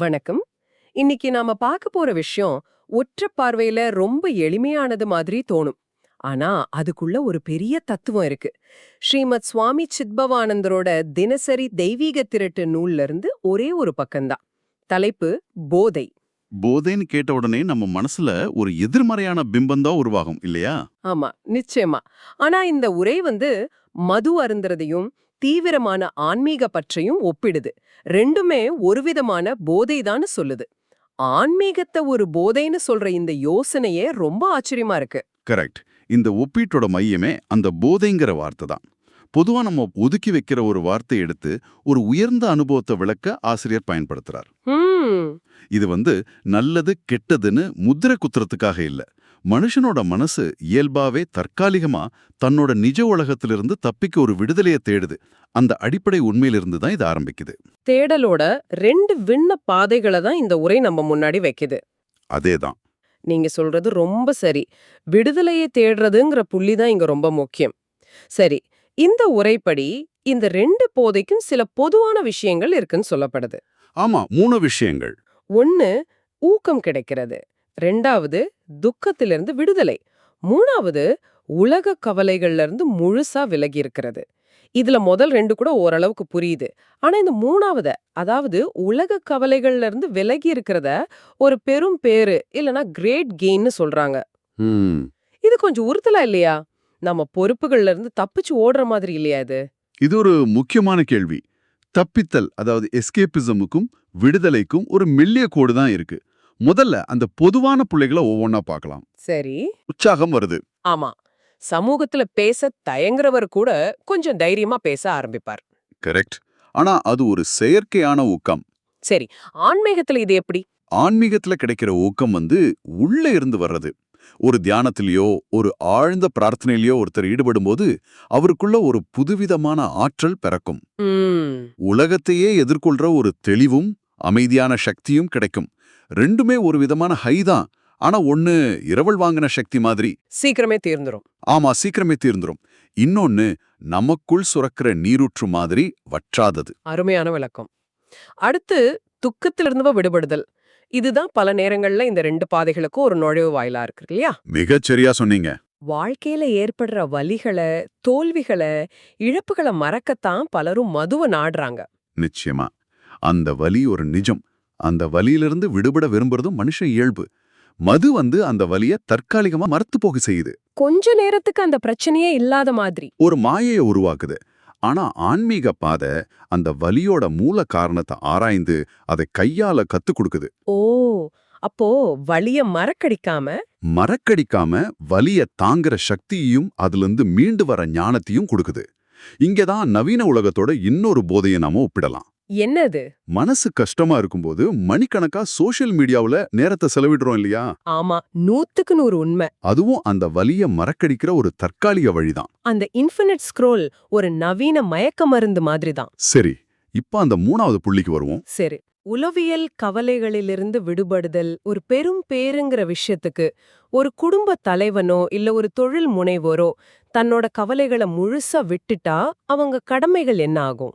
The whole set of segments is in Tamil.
வணக்கம். இன்னைக்கு நாம பார்க்க போற விஷயம் ஒற்ற பார்வையில ரொம்ப எளிமையானது மாதிரி தோணும். ஆனா அதுக்குள்ள ஒரு பெரிய தத்துவம் இருக்கு. ஸ்ரீமத் சுவாமி சித்பவானந்தரோட தினசரி தெய்வீக திரட்டு நூல்ல இருந்து ஒரே ஒரு பக்கம்தான். தலைப்பு போதை. போதைன்னு கேட்ட உடனே நம்ம மனசுல ஒரு எதிர்மறையான பிம்பம் தான் உருவாகும் இல்லையா? ஆமா நிச்சயமா. ஆனா இந்த உரை வந்து மது அருந்துறதையும் தீவிரமான ஆன்மீக பற்றையும் ஒப்பிடுது. ரெண்டுமே ஒரு விதமான போதைதான்னு சொல்லுது. ஆன்மீகத்தை ஒரு போதைன்னு சொல்ற இந்த யோசனையே ரொம்ப ஆச்சரியமா இருக்கு. கரெக்ட். இந்த ஒப்பீட்டோட மையமே அந்த போதைங்கிற வார்த்தை தான். பொதுவா நம்ம ஒதுக்கி வைக்கிற ஒரு வார்த்தை எடுத்து ஒரு உயர்ந்த அனுபவத்தை விளக்க ஆசிரியர் பயன்படுத்துறார். இது வந்து நல்லது கெட்டதுன்னு முத்திரை குத்துறதுக்காக இல்ல. மனுஷனோட மனசு இயல்பாவே தற்காலிகமா தன்னோட நிஜ உலகத்திலிருந்து தப்பிக்க ஒரு விடுதலையை தேடுது. அந்த அடிப்படை உண்மையிலிருந்து தான் இது ஆரம்பிக்குது. தேடலோட ரெண்டு விண்ண பாதைகளை தான் இந்த உரை நம்ம முன்னாடி வைக்குது. அதேதான் நீங்க சொல்றது ரொம்ப சரி. விடுதலையை தேடுறதுங்கிற புள்ளி தான் இங்க ரொம்ப முக்கியம். சரி இந்த உரைப்படி இந்த ரெண்டு போதைக்கும் சில பொதுவான விஷயங்கள் இருக்குன்னு சொல்லப்படுது. ஆமா மூணு விஷயங்கள். ஒன்னு ஊக்கம் கிடைக்கிறது. ரெண்டாவது துக்கத்திலிருந்து விடுதலை. மூணாவது உலக கவலைகள்ல இருந்து முழுசா விலகி இருக்கிறது இதுல முதல் ரெண்டு கூட ஓரளவுக்கு புரியுது. ஆனா இந்த மூணாவது அதாவது உலக கவலைகள்ல இருந்து விலகி இருக்கிறத ஒரு பெரும் பேரு இல்லனா கிரேட் கெயின்னு சொல்றாங்க. இது கொஞ்சம் உறுத்தலா இல்லையா? நம்ம பொறுப்புகள்ல இருந்து தப்பிச்சு ஓடுற மாதிரி இல்லையா இது? இது ஒரு முக்கியமான கேள்வி. தப்பித்தல் அதாவது எஸ்கேபிசமுக்கும் விடுதலைக்கும் ஒரு மெல்லிய கோடு தான் இருக்கு. முதல்ல அந்த பொதுவான புள்ளைகளை ஒவ்வொன்றா பார்க்கலாம். சரி. உற்சாகம் வருது. ஆமா. சமூகத்துல பேச தயங்குறவர் கூட கொஞ்சம் தைரியமா பேச ஆரம்பிப்பார். கரெக்ட். ஆனா அது ஒரு செயற்கையான ஊக்கம். சரி. ஆன்மீகத்துல இது எப்படி? ஆன்மீகத்துல கிடைக்கிற ஊக்கம் வந்து உள்ள இருந்து வர்றது. ஒரு தியானத்திலேயோ ஒரு ஆழ்ந்த பிரார்த்தனையிலயோ ஒருத்தர் ஈடுபடும்போது அவருக்குள்ள ஒரு புதுவிதமான ஆற்றல் பிறக்கும். உலகத்தையே எதிர்கொள்ற ஒரு தெளிவும் அமைதியான சக்தியும் கிடைக்கும். ரெண்டுமே ஒரு விதமான ஹை தான். ஆனா ஒண்ணு இரவல் வாங்கின சக்தி மாதிரி. சீக்கிரமே தீர்ந்துரும். ஆமா சீக்கிரமே தீர்ந்துரும். இன்னொன்னு நமக்குள் சுரக்கிற நீரூற்று மாதிரி வற்றாதது. அருமையான விளக்கம். அடுத்து துக்கத்திலிருந்து விடுபடுதல். இதுதான் பல நேரங்கள்ல இந்த ரெண்டு பாதைகளுக்கும் ஒரு நுழைவு வாயிலா இருக்கு இல்லையா? மிகச் சரியா சொன்னீங்க. வாழ்க்கையில ஏற்படுற வலிகளை தோல்விகளை இழப்புகளை மறக்கத்தான் பலரும் மதுவை நாடுறாங்க. நிச்சயமா. அந்த வலி ஒரு நிஜம். அந்த வலியிலிருந்து விடுபட விரும்புறதும் மனுஷ இயல்பு. மது வந்து அந்த வலிய தற்காலிகமா மறத்து போக செய்யுது. கொஞ்ச நேரத்துக்கு அந்த பிரச்சனையே இல்லாத மாதிரி. ஒரு மாயையை உருவாக்குது. ஆனா ஆன்மீக பாதை அந்த வலியோட மூல காரணத்தை ஆராய்ந்து அதை கையால கத்து கொடுக்குது. ஓ அப்போ வலிய மறக்கடிக்காம? மறக்கடிக்காம வலிய தாங்குற சக்தியையும் அதிலிருந்து மீண்டு வர ஞானத்தையும் கொடுக்குது. இங்கதான் நவீன உலகத்தோட இன்னொரு போதையை நாம ஒப்பிடலாம். என்னது? மனசு கஷ்டமா இருக்கும்போது மணிக்கணக்கா சோஷியல் மீடியாவுல நேரத்தை செலவிடுறோம் இல்லையா? ஆமா நூத்துக்கு நூறு உண்மை. அதுவும் அந்த வலிய மறக்கடிக்கிற ஒரு தற்காலிக வழிதான். அந்த இன்ஃபினிட் ஸ்க்ரோல் ஒரு நவீன மயக்க மருந்து மாதிரி தான் சரி இப்ப அந்த மூணாவது புள்ளிக்கு வருவோம். சரி உளவியல் கவலைகளிலிருந்து விடுபடுதல் ஒரு பெரும் பேருங்கிற விஷயத்துக்கு ஒரு குடும்ப தலைவனோ இல்ல ஒரு தொழில் முனைவோரோ தன்னோட கவலைகளை முழுசா விட்டுட்டா அவங்க கடமைகள் என்ன ஆகும்?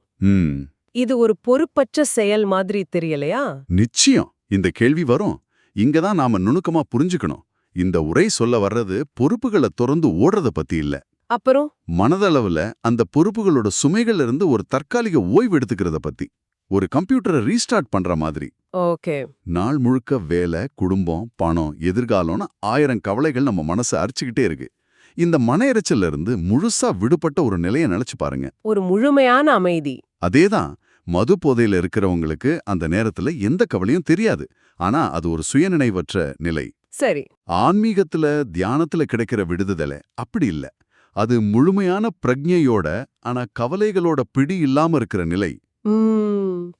இது ஒரு பொறுப்பற்ற செயல் மாதிரி தெரியலையா? நிச்சயம். இந்த கேள்வி வரும். இங்கதான் நாம நுணுக்கமா புரிஞ்சுக்கணும். இந்த உரை சொல்ல வர்றது பொறுப்புகளை திறந்து ஓடுறத பத்தி இல்ல. அப்புறம்? மனதளவுல அந்த பொறுப்புகளோட சுமைகள்ல இருந்து ஒரு தற்காலிக ஓய்வு எடுத்துக்கிறத பத்தி. ஒரு கம்ப்யூட்டரை ரீஸ்டார்ட் பண்ற மாதிரி. ஓகே. நாள் முழுக்க வேலை குடும்பம் பணம் எதிர்காலம்னு ஆயிரம் கவலைகள் நம்ம மனசை அரிச்சுக்கிட்டே இருக்கு. இந்த மன இரைச்சல்ல இருந்து முழுசா விடுபட்ட ஒரு நிலையை நினைச்சு பாருங்க. ஒரு முழுமையான அமைதி. அதேதான். மது போதையில இருக்கிறவங்களுக்கு அந்த நேரத்துல எந்த கவலையும் தெரியாது. ஆனா அது ஒரு சுயநினைவற்ற நிலை. சரி. ஆன்மீகத்துல தியானத்துல கிடைக்கிற விடுதலை அப்படி இல்ல. அது முழுமையான பிரக்ஞையோட ஆனா கவலைகளோட பிடி இல்லாம இருக்கிற நிலை.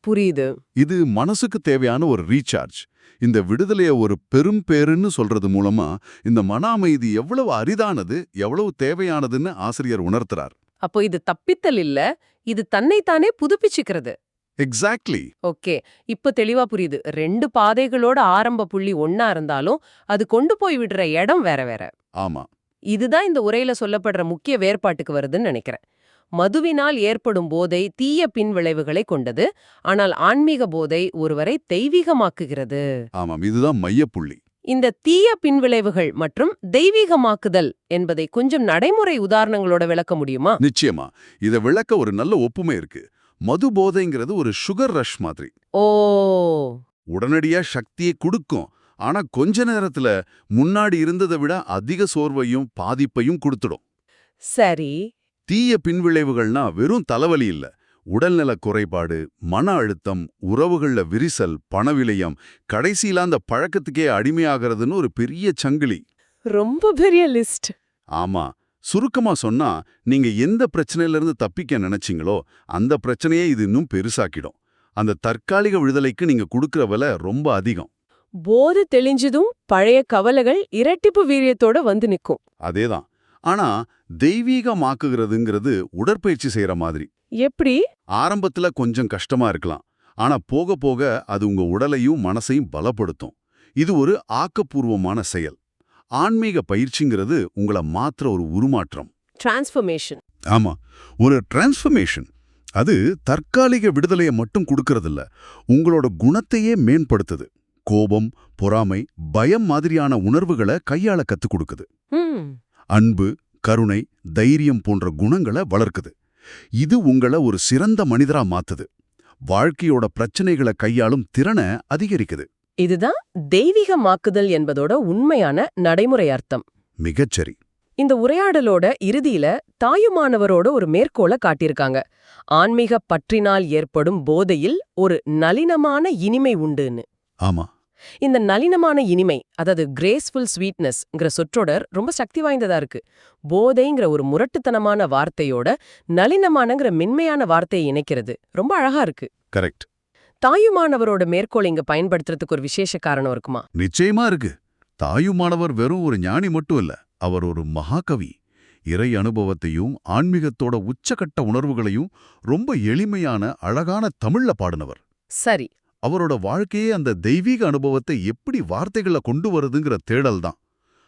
புரியுது. இது மனசுக்கு தேவையான ஒரு ரீசார்ஜ். இந்த விடுதலைய ஒரு பெரும் பேருன்னு சொல்றது மூலமா இந்த மன அமைதி எவ்வளவு அரிதானது எவ்வளவு தேவையானதுன்னு ஆசிரியர் உணர்த்துறார். அப்போ இது தப்பித்தல் இல்ல இது தன்னைத்தானே புதுப்பிச்சுக்கிறது. Exactly okay. இப்ப தெளிவா புரியுது. ரெண்டு பாதைகளோட ஆரம்ப புள்ளி ஒன்னா இருந்தாலும் அது கொண்டு போய் விடுற இடம் வேற வேற. ஆமா. இதுதான் இந்த உரையில சொல்லப்படுற முக்கிய வேறுபாட்டுக்கு வருதுன்னு நினைக்கிறேன். மதுவினால் ஏற்படும் போதை தீய பின்விளைவுகளை கொண்டது ஆனால் ஆன்மீக போதை ஒருவரை தெய்வீகமாக்குகிறது. ஆமாம். இதுதான் மையப்புள்ளி. இந்த தீய பின்விளைவுகள் மற்றும் தெய்வீகமாக்குதல் என்பதை கொஞ்சம் நடைமுறை உதாரணங்களோட விளக்க முடியுமா? நிச்சயமா. இத விளக்க ஒரு நல்ல ஒப்புமை இருக்கு. மது போதைங்கிறது ஒரு சுகர் ரஷ் மாதிரி. ஓ. உடனடியா சக்தியை கொடுக்கும். ஆனா கொஞ்ச நேரத்துல முன்னாடி இருந்ததை விட அதிக சோர்வையும் பாதிப்பையும் கொடுத்துடும். சரி. தீய பின்விளைவுகள்னா வெறும் தலைவலி இல்ல. உடல்நல குறைபாடு மன அழுத்தம் உறவுகள்ல விரிசல் பணவிலயம் கடைசியில அந்த பழக்கத்துக்கே அடிமையாகிறதுன்னு ஒரு பெரிய சங்கிலி. ரொம்ப பெரிய லிஸ்ட். ஆமா. சுருக்கமா சொன்னா நீங்க எந்த பிரச்சனையில இருந்து தப்பிக்க நினைச்சீங்களோ அந்த பிரச்சனையே இது இன்னும் பெருசாக்கிடும். அந்த தற்காலிக விடுதலைக்கு நீங்க கொடுக்கற விலை ரொம்ப அதிகம். போது தெளிஞ்சதும் பழைய கவலைகள் இரட்டிப்பு வீரியத்தோட வந்து நிக்கும். அதேதான். ஆனா தெய்வீகமாக்குகிறதுங்கிறது உடற்பயிற்சி செய்யற மாதிரி. எப்படி? ஆரம்பத்துல கொஞ்சம் கஷ்டமா இருக்கலாம். ஆனா போக போக அது உங்க உடலையும் மனசையும் பலப்படுத்தும். இது ஒரு ஆக்கப்பூர்வமான செயல். ஆன்மீக பயிற்சிங்கிறது உங்கள மாற்ற ஒரு உருமாற்றம். டிரான்ஸ்ஃபர்மேஷன் ஆமா. ஒரு டிரான்ஸ்ஃபர்மேஷன் அது தற்காலிக விடுதலையை மட்டும் கொடுக்கறதில்ல உங்களோட குணத்தையே மேம்படுத்துது. கோபம் பொறாமை பயம் மாதிரியான உணர்வுகளை கையாள கத்துக் கொடுக்குது. அன்பு கருணை தைரியம் போன்ற குணங்களை வளர்க்குது. இது உங்கள ஒரு சிறந்த மனிதரா மாத்துது. வாழ்க்கையோட பிரச்சனைகளை கையாளும் திறனை அதிகரிக்குது. இதுதான் தெய்வீகமாக்குதல் என்பதோட உண்மையான நடைமுறை அர்த்தம். மிகச்சரி. இந்த உரையாடலோட இறுதியில தாயுமானவரோட ஒரு மேற்கோளை காட்டியிருக்காங்க. ஆன்மீக பற்றினால் ஏற்படும் போதையில் ஒரு நளினமான இனிமை உண்டுன்னு. ஆமா. இந்த நளினமான இனிமை அதாவது கிரேஸ்ஃபுல் ஸ்வீட்னஸ்ங்கிற சொற்றொடர் ரொம்ப சக்தி வாய்ந்ததா இருக்கு. போதைங்கிற ஒரு முரட்டுத்தனமான வார்த்தையோட நளினமானங்கிற மென்மையான வார்த்தையை இணைக்கிறது. ரொம்ப அழகா இருக்கு. கரெக்ட் தாயுமானவரோட மேற்கோள் இங்க பயன்படுத்துறதுக்கு ஒரு விசேஷ காரணம் இருக்குமா? நிச்சயமா இருக்கு. தாயுமானவர் வெறும் ஒரு ஞானி மட்டும் இல்ல அவர் ஒரு மகாகவி. இறை அனுபவத்தையும் ஆன்மீகத்தோட உச்சகட்ட உணர்வுகளையும் ரொம்ப எளிமையான அழகான தமிழ்ல பாடினவர். சரி அவரோட வாழ்க்கையே அந்த தெய்வீக அனுபவத்தை எப்படி வார்த்தைகள கொண்டு வருதுங்கிற தேடல் தான்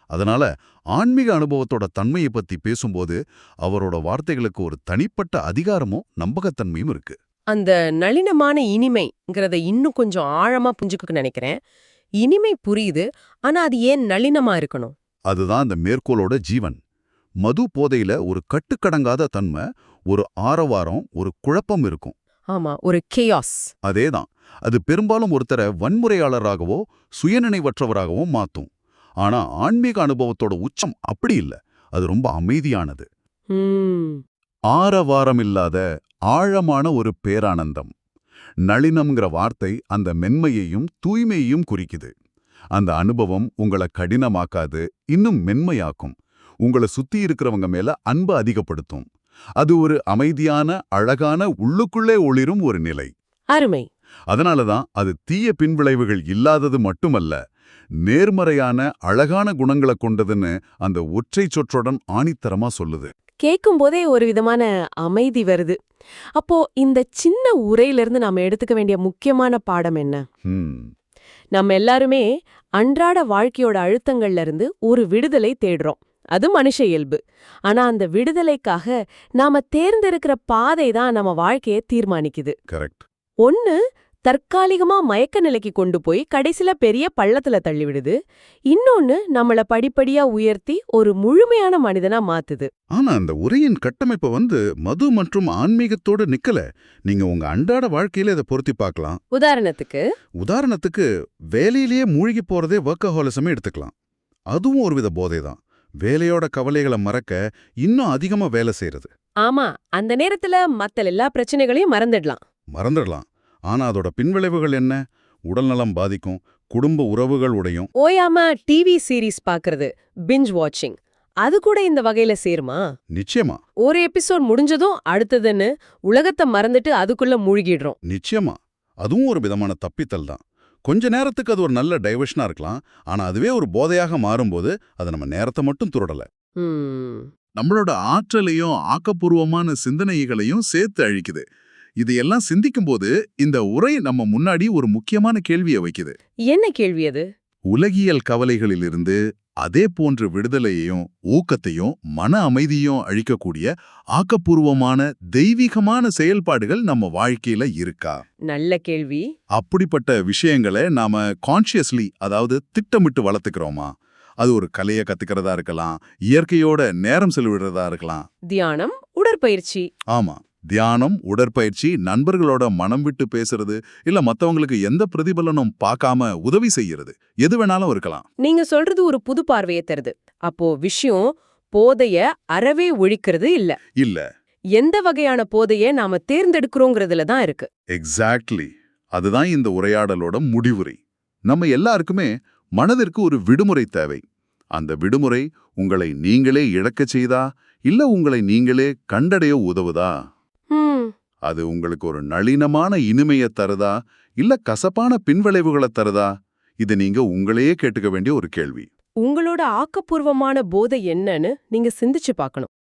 அதனால ஆன்மீக அனுபவத்தோட தன்மையை பத்தி பேசும்போது அவரோட வார்த்தைகளுக்கு ஒரு தனிப்பட்ட அதிகாரமும் நம்பகத்தன்மையும் இருக்கு. அந்த நளினமான இனிமைங்கிறத இன்னும் கொஞ்சம் ஆழமா புரிஞ்சுக்க நினைக்கிறேன். இனிமை புரியுது ஆனா அது ஏன் நளினமா இருக்கணும்? அதுதான் அந்த மேற்கோளோட ஜீவன். மது போதையில ஒரு கட்டுக்கடங்காத தன்மை ஒரு ஆரவாரம் ஒரு குழப்பம் இருக்கும். ஆமா ஒரு கேயாஸ் அதேதான். அது பெரும்பாலும் ஒருத்தரை வன்முறையாளராகவோ சுயநினைவற்றவராகவோ மாத்தும். ஆனா ஆன்மீக அனுபவத்தோட உச்சம் அப்படி இல்ல. அது ரொம்ப அமைதியானது. ஆரவாரம் இல்லாத ஆழமான ஒரு பேரானந்தம். நளினம்ங்கிற வார்த்தை அந்த மென்மையையும் தூய்மையையும் குறிக்குது. அந்த அனுபவம் உங்களை கடினமாக்காது இன்னும் மென்மையாக்கும். உங்களை சுத்தி இருக்கிறவங்க மேல அன்பு அதிகப்படுத்தும். அது ஒரு அமைதியான அழகான உள்ளுக்குள்ளே ஒளிரும் ஒரு நிலை. அருமை. அதனாலதான் அது தீய பின்விளைவுகள் இல்லாதது மட்டுமல்ல நேர்மறையான அழகான குணங்களை கொண்டதுன்னு அந்த ஒற்றை சொற்றொடன் ஆணித்தரமா சொல்லுது. கேட்கும் போதே ஒரு விதமான அமைதி வருது. அப்போ இந்த சின்ன உரையிலிருந்து நாம எடுத்துக்க வேண்டிய முக்கியமான பாடம் என்ன? நம்ம எல்லாருமே அன்றாட வாழ்க்கையோட அழுத்தங்கள்ல இருந்து ஒரு விடுதலை தேடுறோம். அது மனுஷ இயல்பு. ஆனா அந்த விடுதலைக்காக நாம தேர்ந்தெடுக்கிற பாதை தான் நம்ம வாழ்க்கையை தீர்மானிக்குது. கரெக்ட். ஒன்னு தற்காலிகமா மயக்க நிலைக்கு கொண்டு போய் கடைசில பெரிய பள்ளத்துல தள்ளிவிடுது. இன்னொன்னு நம்மள படிப்படியா உயர்த்தி ஒரு முழுமையான மனிதனா மாத்துது. ஆனா அந்த உரையின் கட்டமைப்பு வந்து மது மற்றும் ஆன்மீகத்தோட நிக்கல. நீங்க உங்க அன்றாட வாழ்க்கையில இதை பொருத்தி பார்க்கலாம். உதாரணத்துக்கு. உதாரணத்துக்கு வேலையிலேயே மூழ்கி போறதே ஒர்க்கஹாலிசமே எடுத்துக்கலாம். அதுவும் ஒருவித போதை தான் வேலையோட கவலைகளை மறக்க இன்னும் அதிகமா வேலை செய்யறது ஆமா அந்த நேரத்துல மத்த எல்லா பிரச்சனைகளையும் மறந்துடலாம். மறந்துடலாம். ஆனா அதோட பின்விளைவுகள் என்ன? உடல்நலம் பாதிக்கும் குடும்ப உறவுகள் உடையும். ஓயாம டிவி சீரிஸ் பாக்குறது பிஞ்ச் வாட்சிங் அது கூட இந்த வகையில சேருமா? நிச்சயமா. ஒரு எபிசோட் முடிஞ்சதும் அடுத்ததுன்னு உலகத்தை மறந்துட்டு அதுக்குள்ள மூழ்கிடுறோம். நிச்சயமா. அதுவும் ஒரு விதமான தப்பித்தல் தான். கொஞ்ச நேரத்துக்கு அது ஒரு நல்ல டைவர்ஷனா இருக்கலாம். ஆனா அதுவே ஒரு போதையாக மாறும்போது அது நம்ம நேரத்தை மட்டும் துரடல. நம்மளோட ஆற்றலையும் ஆக்கப்பூர்வமான சிந்தனைகளையும் சேர்த்து அழிக்குது. இதையெல்லாம் சிந்திக்கும்போது இந்த உரை நம்ம முன்னாடி ஒரு முக்கியமான கேள்வியை வைக்குது. என்ன கேள்வி அது? உலகியல் கவலைகளிலிருந்து அதே போன்ற விடுதலையையும் ஊக்கத்தையும் மன அமைதியும் அழிக்கக்கூடிய ஆக்கப்பூர்வமான தெய்வீகமான செயல்பாடுகள் நம்ம வாழ்க்கையில இருக்கா? நல்ல கேள்வி. அப்படிப்பட்ட விஷயங்களை நாம கான்ஷியஸ்லி அதாவது திட்டமிட்டு வளர்த்துக்கிறோமா? அது ஒரு கலையை கத்துக்கிறதா இருக்கலாம் இயற்கையோட நேரம் செலவிடுறதா இருக்கலாம். தியானம் உடற்பயிற்சி. ஆமா. தியானம் உடற்பயிற்சி நண்பர்களோட மனம் விட்டு பேசுறது இல்ல மத்தவங்களுக்கு எந்த பிரதிபலனும் பார்க்காம உதவி செய்யறது எது வேணாலும் இருக்கலாம். நீங்க சொல்றது ஒரு புது பார்வையை தருது. அப்போ விஷயம் போதைய அறவே ஒழிக்கிறது இல்ல. இல்ல. எந்த வகையான போதைய நாம தேர்ந்தெடுக்கிறோங்கிறதுல தான் இருக்கு. எக்ஸாக்ட்லி அதுதான் இந்த உரையாடலோட முடிவுரை. நம்ம எல்லாருக்குமே மனதிற்கு ஒரு விடுமுறை தேவை. அந்த விடுமுறை உங்களை நீங்களே இழக்கச் செய்தா இல்ல உங்களை நீங்களே கண்டடைய உதவுதா? அது உங்களுக்கு ஒரு நளினமான இனிமையை தருதா? இல்ல கசப்பான பின்விளைவுகளை தருதா? இது நீங்க உங்களையே கேட்டுக்க வேண்டிய ஒரு கேள்வி. உங்களோட ஆக்கப்பூர்வமான போதை என்னன்னு நீங்க சிந்திச்சு பார்க்கணும்.